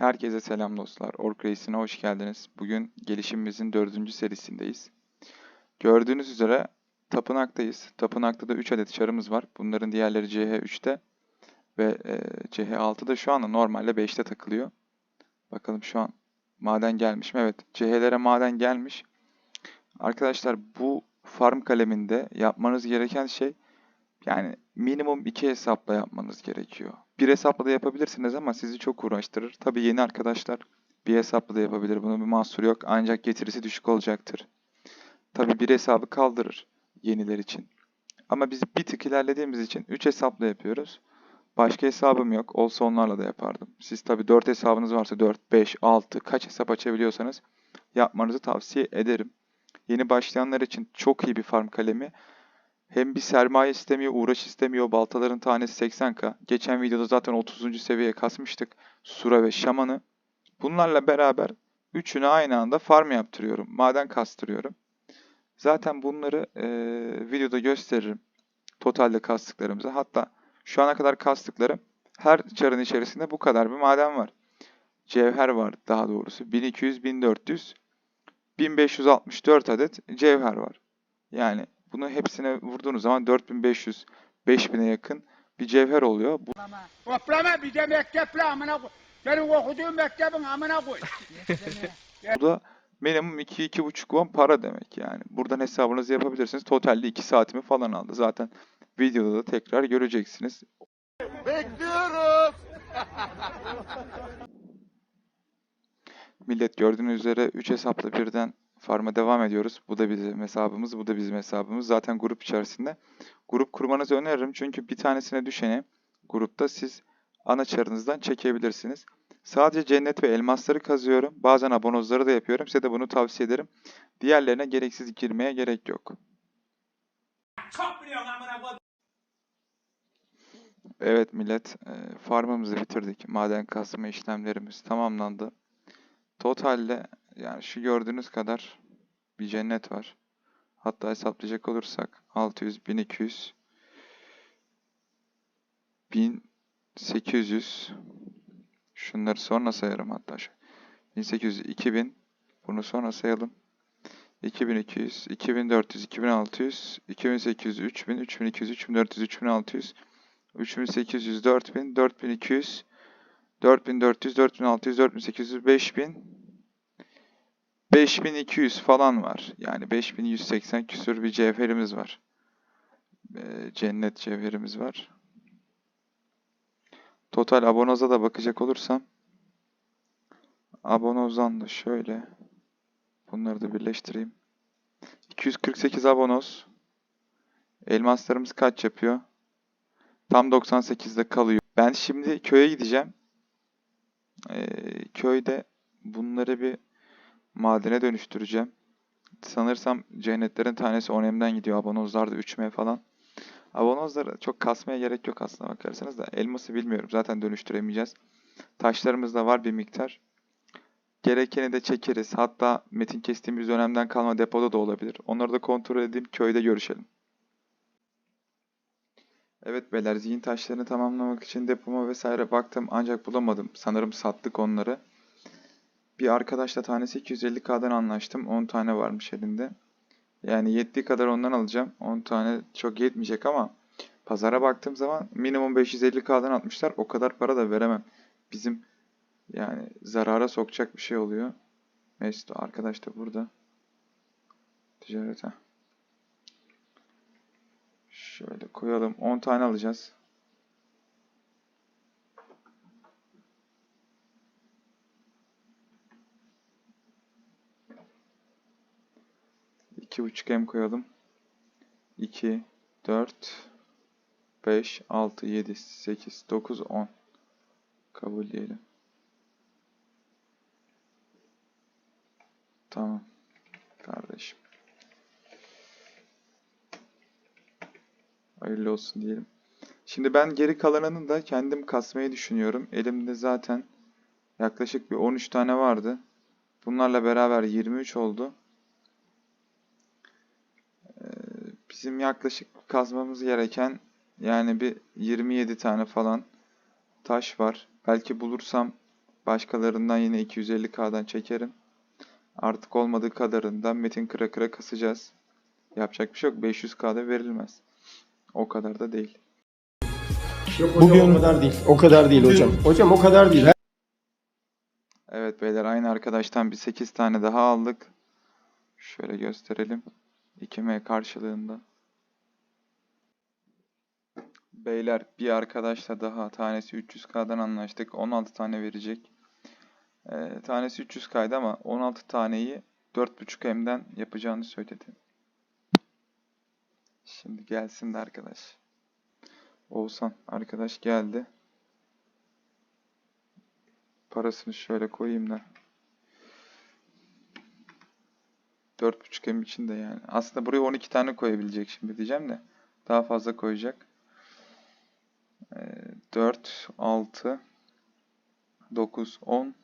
Herkese selam dostlar. Ork Reis'ine hoş geldiniz. Bugün gelişimimizin dördüncü serisindeyiz. Gördüğünüz üzere tapınaktayız. Tapınakta da 3 adet çarımız var. Bunların diğerleri CH3'te ve e, CH6'da şu anda normalde 5'te takılıyor. Bakalım şu an maden gelmiş mi? Evet, CH'lere maden gelmiş. Arkadaşlar bu farm kaleminde yapmanız gereken şey yani minimum iki hesapla yapmanız gerekiyor. Bir hesapla da yapabilirsiniz ama sizi çok uğraştırır. Tabii yeni arkadaşlar bir hesapla da yapabilir. Bunun bir mahsuru yok ancak getirisi düşük olacaktır. Tabii bir hesabı kaldırır yeniler için. Ama biz bir tık ilerlediğimiz için 3 hesapla yapıyoruz. Başka hesabım yok. Olsa onlarla da yapardım. Siz tabii 4 hesabınız varsa 4, 5, 6 kaç hesap açabiliyorsanız yapmanızı tavsiye ederim. Yeni başlayanlar için çok iyi bir farm kalemi. Hem bir sermaye istemiyor, uğraş istemiyor. Baltaların tanesi 80k. Geçen videoda zaten 30. seviyeye kasmıştık. Sura ve Şaman'ı. Bunlarla beraber üçünü aynı anda farm yaptırıyorum. Maden kastırıyorum. Zaten bunları eee, videoda gösteririm. Totalde kastıklarımızı. Hatta şu ana kadar kastıklarım her çarın içerisinde bu kadar bir maden var. Cevher var daha doğrusu. 1200, 1400, 1564 adet cevher var. Yani bunu hepsine vurduğunuz zaman 4500, 5000'e yakın bir cevher oluyor. Bu Toplama bir de mekteple amına koy. Senin okuduğun mektebin amına koy. Bu da minimum 2-2,5 won para demek yani. Buradan hesabınızı yapabilirsiniz. Totalde 2 saatimi falan aldı. Zaten videoda da tekrar göreceksiniz. Bekliyoruz. Millet gördüğünüz üzere 3 hesapla birden farma devam ediyoruz. Bu da bizim hesabımız, bu da bizim hesabımız. Zaten grup içerisinde. Grup kurmanızı öneririm çünkü bir tanesine düşeni grupta siz ana çarınızdan çekebilirsiniz. Sadece cennet ve elmasları kazıyorum. Bazen abonozları da yapıyorum. Size de bunu tavsiye ederim. Diğerlerine gereksiz girmeye gerek yok. Evet millet, e, farmımızı bitirdik. Maden kasma işlemlerimiz tamamlandı. Totalde yani şu gördüğünüz kadar bir cennet var. Hatta hesaplayacak olursak 600, 1200, 1800 şunları sonra sayarım hatta şu. 1800, 2000 bunu sonra sayalım. 2200, 2400, 2600, 2800, 3000, 3200, 3400, 3600, 3800, 4000, 4200, 4400, 4600, 4800, 5000, 5200 falan var. Yani 5180 küsür bir cevherimiz var. Ee, cennet cevherimiz var. Total abonoza da bakacak olursam abonozdan da şöyle bunları da birleştireyim. 248 abonoz. Elmaslarımız kaç yapıyor? Tam 98'de kalıyor. Ben şimdi köye gideceğim. Ee, köyde bunları bir madene dönüştüreceğim. Sanırsam cennetlerin tanesi 10M'den gidiyor. Abonozlar da 3M falan. Abonozları çok kasmaya gerek yok aslında bakarsanız da. Elması bilmiyorum. Zaten dönüştüremeyeceğiz. Taşlarımız da var bir miktar. Gerekeni de çekeriz. Hatta metin kestiğimiz dönemden kalma depoda da olabilir. Onları da kontrol edeyim. Köyde görüşelim. Evet beyler zihin taşlarını tamamlamak için depoma vesaire baktım ancak bulamadım. Sanırım sattık onları. Bir arkadaşla tanesi 250k'dan anlaştım. 10 tane varmış elinde. Yani yettiği kadar ondan alacağım. 10 tane çok yetmeyecek ama pazara baktığım zaman minimum 550k'dan atmışlar. O kadar para da veremem. Bizim yani zarara sokacak bir şey oluyor. Neyse arkadaş da burada. Ticarete. Şöyle koyalım. 10 tane alacağız. İki buçuk M koyalım. 2, 4, 5, 6, 7, 8, 9, 10. Kabul diyelim. Tamam. Kardeşim. Hayırlı olsun diyelim. Şimdi ben geri kalanını da kendim kasmayı düşünüyorum. Elimde zaten yaklaşık bir 13 tane vardı. Bunlarla beraber 23 oldu. Ee, Bizim yaklaşık kazmamız gereken yani bir 27 tane falan taş var. Belki bulursam Başkalarından yine 250k'dan çekerim. Artık olmadığı kadarından metin kıra kıra kasacağız. Yapacak bir şey yok. 500k'da verilmez. O kadar da değil. Yok hocam Bugün- o kadar değil. O kadar değil hocam. Hocam o kadar değil. Evet beyler aynı arkadaştan bir 8 tane daha aldık. Şöyle gösterelim. 2M karşılığında. Beyler bir arkadaşla daha tanesi 300k'dan anlaştık. 16 tane verecek. Ee, tanesi 300k'ydı ama 16 taneyi 4.5M'den yapacağını söyledi. Şimdi gelsin de arkadaş. Oğuzhan arkadaş geldi. Parasını şöyle koyayım da. 4.5 M için de yani. Aslında buraya 12 tane koyabilecek şimdi diyeceğim de. Daha fazla koyacak. Ee, 4, 6, 9, 10,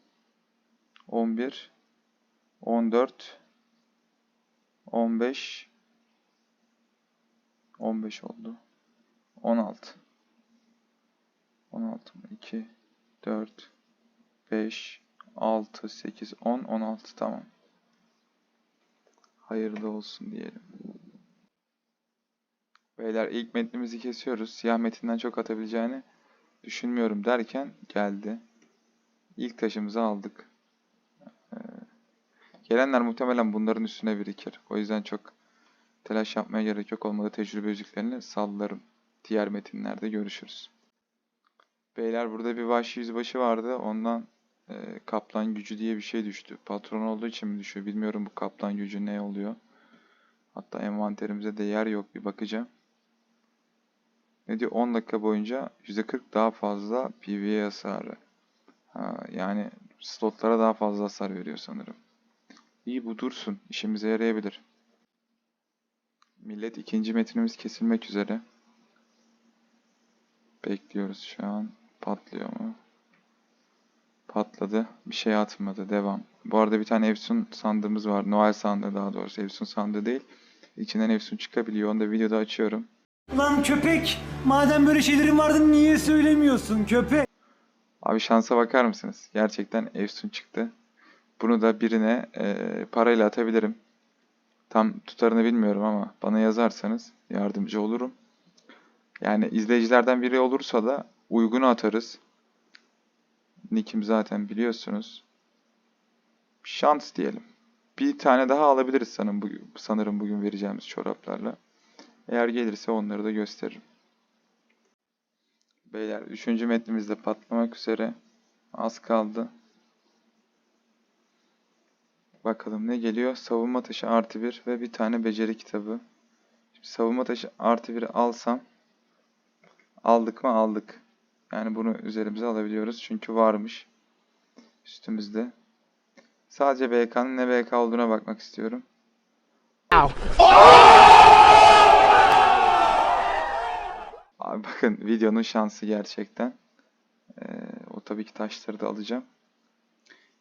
11, 14, 15, 15 oldu. 16. 16 mı? 2, 4, 5, 6, 8, 10, 16 tamam. Hayırlı olsun diyelim. Beyler ilk metnimizi kesiyoruz. Siyah metinden çok atabileceğini düşünmüyorum derken geldi. İlk taşımızı aldık. Ee, gelenler muhtemelen bunların üstüne birikir. O yüzden çok telaş yapmaya gerek yok. Olmadı tecrübe yüzüklerini sallarım. Diğer metinlerde görüşürüz. Beyler burada bir vahşi yüzbaşı vardı. Ondan e, kaplan gücü diye bir şey düştü. Patron olduğu için mi düşüyor bilmiyorum bu kaplan gücü ne oluyor. Hatta envanterimize de yer yok bir bakacağım. Ne diyor 10 dakika boyunca %40 daha fazla PvE hasarı. Ha, yani slotlara daha fazla hasar veriyor sanırım. İyi bu dursun. işimize yarayabilir. Millet ikinci metinimiz kesilmek üzere. Bekliyoruz şu an. Patlıyor mu? Patladı. Bir şey atmadı. Devam. Bu arada bir tane Efsun sandığımız var. Noel sandığı daha doğrusu. Efsun sandığı değil. İçinden Efsun çıkabiliyor. Onu da videoda açıyorum. Lan köpek! Madem böyle şeylerin vardı niye söylemiyorsun köpek? Abi şansa bakar mısınız? Gerçekten Efsun çıktı. Bunu da birine eee, parayla atabilirim. Tam tutarını bilmiyorum ama bana yazarsanız yardımcı olurum. Yani izleyicilerden biri olursa da uygunu atarız. Nick'im zaten biliyorsunuz. Şans diyelim. Bir tane daha alabiliriz sanırım, bugün, sanırım bugün vereceğimiz çoraplarla. Eğer gelirse onları da gösteririm. Beyler 3. metnimiz de patlamak üzere. Az kaldı. Bakalım ne geliyor? Savunma taşı artı 1 ve bir tane beceri kitabı. Şimdi savunma taşı artı 1'i alsam aldık mı aldık. Yani bunu üzerimize alabiliyoruz çünkü varmış üstümüzde. Sadece BK'nın ne BK olduğuna bakmak istiyorum. Abi bakın videonun şansı gerçekten. Ee, o tabii ki taşları da alacağım.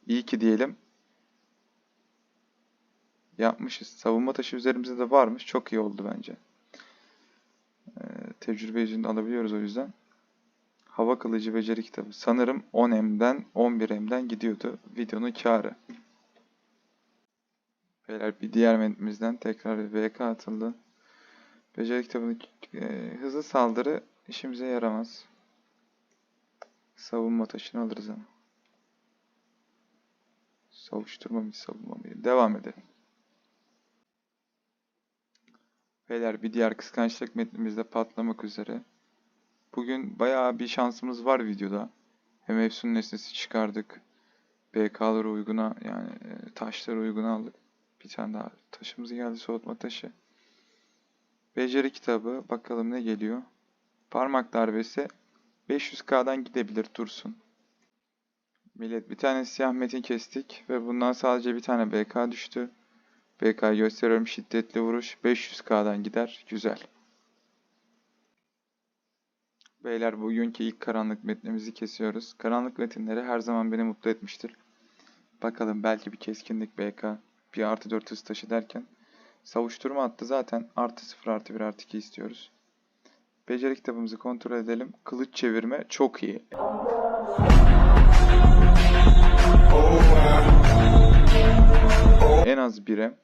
İyi ki diyelim. Yapmışız. Savunma taşı üzerimizde de varmış. Çok iyi oldu bence. Ee, tecrübe yüzünde alabiliyoruz o yüzden. Hava kılıcı beceri kitabı. Sanırım 10M'den 11M'den gidiyordu. Videonun karı. Beyler bir diğer metnimizden tekrar VK atıldı. Beceri kitabının e, hızlı saldırı işimize yaramaz. Savunma taşını alırız ama. Savuşturma mı savunma mı? Devam edelim. Beyler bir diğer kıskançlık metnimizde patlamak üzere. Bugün bayağı bir şansımız var videoda. Hem Efsun nesnesi çıkardık. BK'ları uyguna yani e, taşları uyguna aldık. Bir tane daha taşımız geldi soğutma taşı. Beceri kitabı. Bakalım ne geliyor. Parmak darbesi. 500k'dan gidebilir dursun. Millet bir tane siyah metin kestik ve bundan sadece bir tane BK düştü. BK gösteriyorum şiddetli vuruş 500k'dan gider. Güzel. Beyler bugünkü ilk karanlık metnimizi kesiyoruz. Karanlık metinleri her zaman beni mutlu etmiştir. Bakalım belki bir keskinlik BK, bir artı 4 hız taşı derken Savuşturma attı zaten artı 0 artı 1 artı 2 istiyoruz. Beceri kitabımızı kontrol edelim. Kılıç çevirme çok iyi. En az 1'e.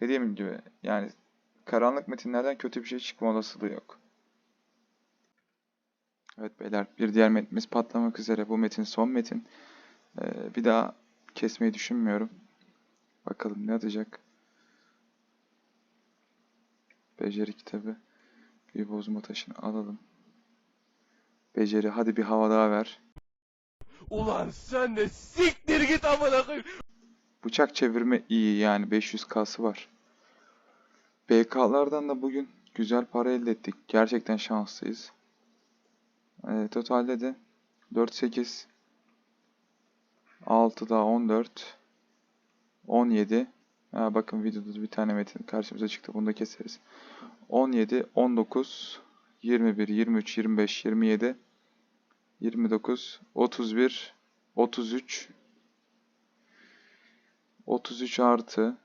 Dediğim gibi yani karanlık metinlerden kötü bir şey çıkma olasılığı yok. Evet beyler bir diğer metnimiz patlamak üzere. Bu metin son metin. Ee, bir daha kesmeyi düşünmüyorum. Bakalım ne atacak. Beceri kitabı. Bir bozma taşını alalım. Beceri hadi bir hava daha ver. Ulan sen de siktir git amına koyayım. Bıçak çevirme iyi yani 500K'sı var. BK'lardan da bugün güzel para elde ettik. Gerçekten şanslıyız. Ee, totalde de 4 8 6 daha 14 17 ha, bakın videoda bir tane metin karşımıza çıktı. Bunu da keseriz. 17 19 21 23 25 27 29 31 33 33 artı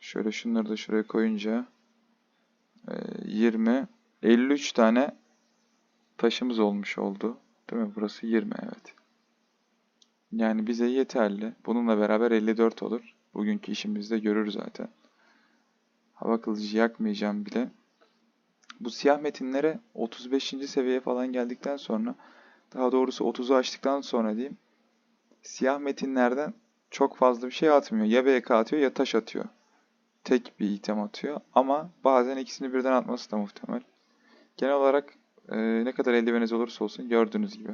şöyle şunları da şuraya koyunca e, 20 53 tane taşımız olmuş oldu. Değil mi? Burası 20 evet. Yani bize yeterli. Bununla beraber 54 olur. Bugünkü işimizde görür zaten. Hava kılıcı yakmayacağım bile. Bu siyah metinlere 35. seviyeye falan geldikten sonra daha doğrusu 30'u açtıktan sonra diyeyim. Siyah metinlerden çok fazla bir şey atmıyor. Ya BK atıyor ya taş atıyor. Tek bir item atıyor. Ama bazen ikisini birden atması da muhtemel. Genel olarak e, ne kadar eldiveniz olursa olsun gördüğünüz gibi.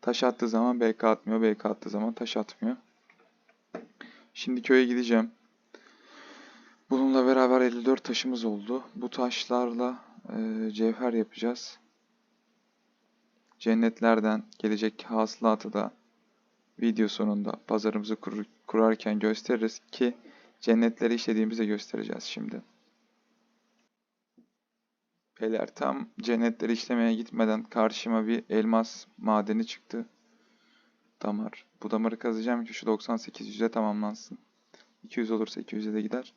Taş attığı zaman BK atmıyor. BK attığı zaman taş atmıyor. Şimdi köye gideceğim. Bununla beraber 54 taşımız oldu. Bu taşlarla e, cevher yapacağız. Cennetlerden gelecek hasılatı da video sonunda pazarımızı kur- kurarken gösteririz ki cennetleri işlediğimizde göstereceğiz şimdi. Beyler tam cennetleri işlemeye gitmeden karşıma bir elmas madeni çıktı. Damar. Bu damarı kazacağım ki şu 98 yüze tamamlansın. 200 olursa 200'e de gider.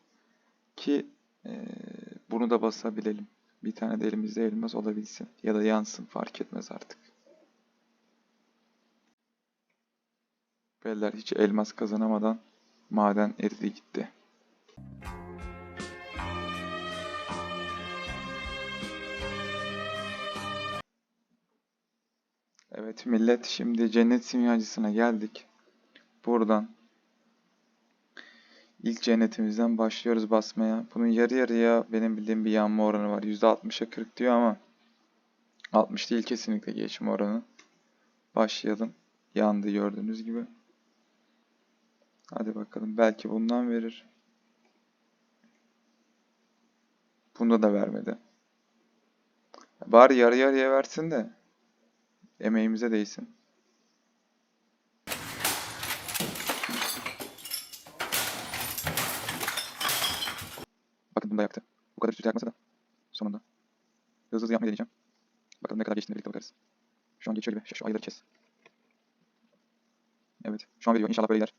Ki eee, bunu da basabilelim. Bir tane de elimizde elmas olabilsin. Ya da yansın fark etmez artık. Beyler hiç elmas kazanamadan maden eridi gitti. Evet millet şimdi cennet simyacısına geldik. Buradan ilk cennetimizden başlıyoruz basmaya. Bunun yarı yarıya benim bildiğim bir yanma oranı var. %60'a 40 diyor ama 60 değil kesinlikle geçme oranı. Başlayalım. Yandı gördüğünüz gibi. Hadi bakalım. Belki bundan verir. Bunda da vermedi. Bari yarı yarıya versin de emeğimize değsin. Bakın bunda yaktı. Bu kadar üst üste yakmasa da sonunda. Hızlı hızlı yapmayı deneyeceğim. Bakalım ne kadar geçtiğine birlikte bakarız. Şu an geçiyor gibi. Şu, şu ayları kes. Evet. Şu an veriyor. İnşallah böyle gider.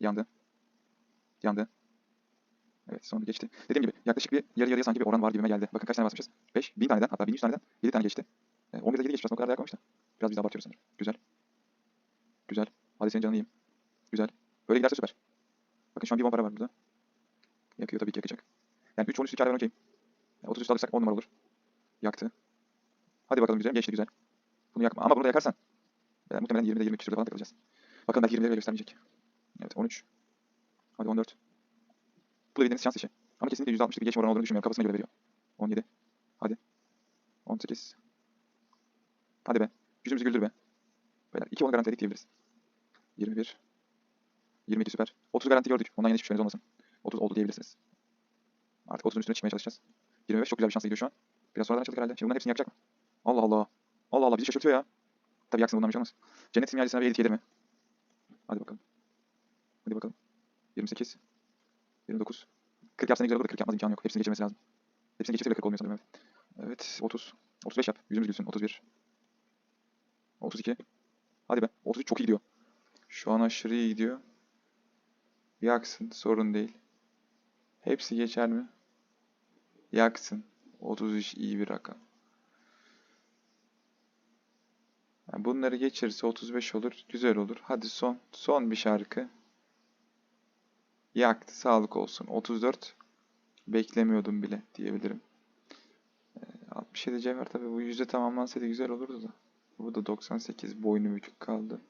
Yandı. Yandı. Evet sonunda geçti. Dediğim gibi yaklaşık bir yarı yarıya sanki bir oran var gibime geldi. Bakın kaç tane basmışız? 5, 1000 taneden hatta 1100 taneden 7 tane geçti. E, 11'de 7 geçmiş aslında o kadar da yakmamış da. Biraz biz de abartıyoruz sanırım. Güzel. Güzel. Hadi senin canını yiyeyim. Güzel. Böyle giderse süper. Bakın şu an bir bomba para var burada. Yakıyor tabii ki yakacak. Yani 3 13 hikaye okeyim. Yani 30 üstü alırsak 10 numara olur. Yaktı. Hadi bakalım güzel. Geçti güzel. Bunu yakma. Ama bunu da yakarsan e, muhtemelen 20'de 20 küsürde falan takılacağız. Bakın belki 20'leri bile göstermeyecek. Evet 13. Hadi 14. Bu da bildiğiniz şans işi. Ama kesinlikle %60'lık bir geçme oranı olduğunu düşünmüyorum. Kafasına göre veriyor. 17. Hadi. 18. Hadi be. Yüzümüzü güldür be. Beyler 2 onu garantiledik diyebiliriz. 21. 22 süper. 30 garanti gördük. Ondan yine hiçbir şeyiniz olmasın. 30 oldu diyebilirsiniz. Artık 30'un üstüne çıkmaya çalışacağız. 25 çok güzel bir şansla gidiyor şu an. Biraz sonradan açıldık herhalde. Şimdi bunların hepsini yakacak mı? Allah Allah. Allah Allah bizi şaşırtıyor ya. Tabii yaksın bundan bir şey olmaz. Cennet simyacısına bir edit mi? Hadi bakalım. Hadi bakalım. 28. 29. 40 yapsa ne güzel olur da 40 yapmaz imkanı yok. Hepsini geçirmesi lazım. Hepsini geçirse bile 40 olmuyor sanırım evet. Evet 30. 35 yap. Yüzümüz gülsün. 31. 32. Hadi be. 33 çok iyi gidiyor. Şu an aşırı iyi gidiyor. Yaksın. Sorun değil. Hepsi geçer mi? Yaksın. 33 iyi bir rakam. Yani bunları geçirirse 35 olur. Güzel olur. Hadi son. Son bir şarkı. Yaktı. Sağlık olsun. 34. Beklemiyordum bile diyebilirim. Ee, 67 cevher tabii bu yüzde tamamlansaydı güzel olurdu da. Bu da 98 boynu bükük kaldı.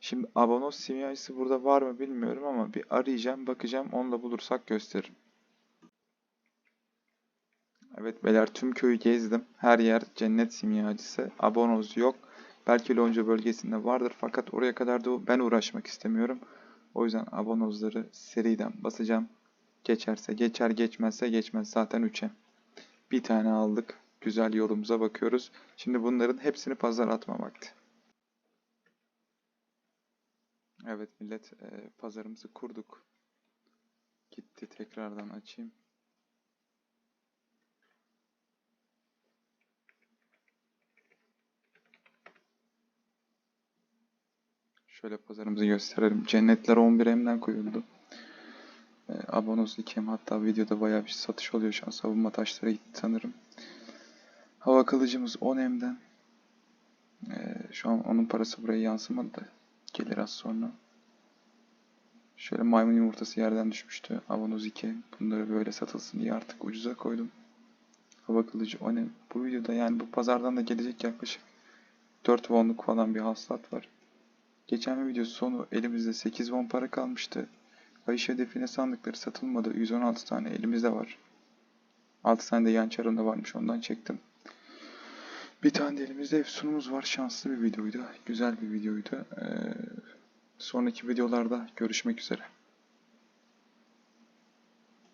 Şimdi abonos simyacısı burada var mı bilmiyorum ama bir arayacağım bakacağım onunla bulursak gösteririm. Evet beyler tüm köyü gezdim. Her yer cennet simyacısı. Abonoz yok. Belki Lonca bölgesinde vardır fakat oraya kadar da ben uğraşmak istemiyorum. O yüzden abonozları seriden basacağım. Geçerse geçer geçmezse geçmez zaten 3'e. Bir tane aldık. Güzel yolumuza bakıyoruz. Şimdi bunların hepsini pazara atma vakti. Evet millet e, pazarımızı kurduk. Gitti tekrardan açayım. Şöyle pazarımızı gösterelim. Cennetler 11M'den koyuldu. E, abonoz 2M hatta videoda bayağı bir satış oluyor şu an. Savunma taşları gitti sanırım. Hava kılıcımız 10M'den. E, şu an onun parası buraya yansımadı da gelir az sonra. Şöyle maymun yumurtası yerden düşmüştü. Abonoz 2. Bunları böyle satılsın diye artık ucuza koydum. Hava kılıcı 10M. Bu videoda yani bu pazardan da gelecek yaklaşık 4 wonluk falan bir hasılat var. Geçen video sonu elimizde 8 won para kalmıştı. Ayış hedefine sandıkları satılmadı. 116 tane elimizde var. 6 tane de yan çarımda varmış ondan çektim. Bir tane de elimizde efsunumuz var. Şanslı bir videoydu. Güzel bir videoydu. Ee, sonraki videolarda görüşmek üzere.